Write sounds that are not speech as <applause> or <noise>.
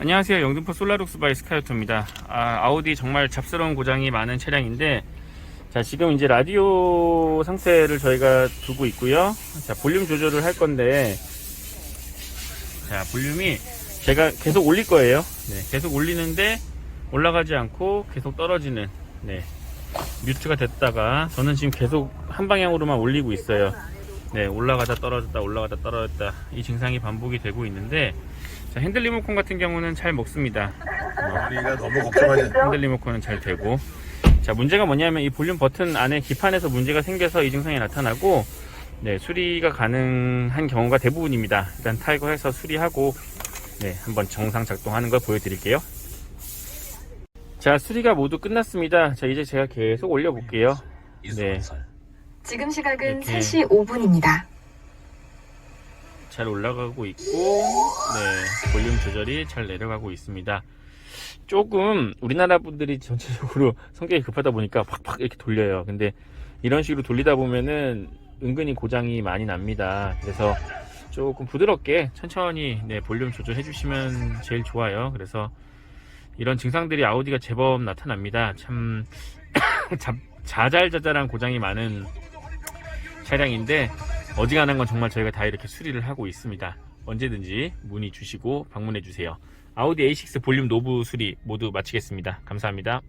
안녕하세요. 영등포 솔라룩스 바이 스카이오토입니다. 아, 아우디 정말 잡스러운 고장이 많은 차량인데, 자, 지금 이제 라디오 상태를 저희가 두고 있고요. 자, 볼륨 조절을 할 건데, 자, 볼륨이 제가 계속 올릴 거예요. 네, 계속 올리는데, 올라가지 않고 계속 떨어지는, 네, 뮤트가 됐다가, 저는 지금 계속 한 방향으로만 올리고 있어요. 네, 올라가다 떨어졌다, 올라가다 떨어졌다. 이 증상이 반복이 되고 있는데, 자, 핸들 리모컨 같은 경우는 잘 먹습니다. 우리가 너무 걱정하지. 핸들 리모컨은 잘 되고. 자, 문제가 뭐냐면 이 볼륨 버튼 안에 기판에서 문제가 생겨서 이 증상이 나타나고, 네, 수리가 가능한 경우가 대부분입니다. 일단 탈거해서 수리하고, 네, 한번 정상 작동하는 걸 보여드릴게요. 자, 수리가 모두 끝났습니다. 자, 이제 제가 계속 올려볼게요. 네. 지금 시각은 이렇게. 3시 5분입니다. 잘 올라가고 있고, 네, 볼륨 조절이 잘 내려가고 있습니다. 조금 우리나라 분들이 전체적으로 <laughs> 성격이 급하다 보니까 팍팍 이렇게 돌려요. 근데 이런 식으로 돌리다 보면은 은근히 고장이 많이 납니다. 그래서 조금 부드럽게 천천히 네, 볼륨 조절해 주시면 제일 좋아요. 그래서 이런 증상들이 아우디가 제법 나타납니다. 참 <coughs> 자- 자잘자잘한 고장이 많은 차량인데 어지간한 건 정말 저희가 다 이렇게 수리를 하고 있습니다. 언제든지 문의 주시고 방문해 주세요. 아우디 A6 볼륨 노브 수리 모두 마치겠습니다. 감사합니다.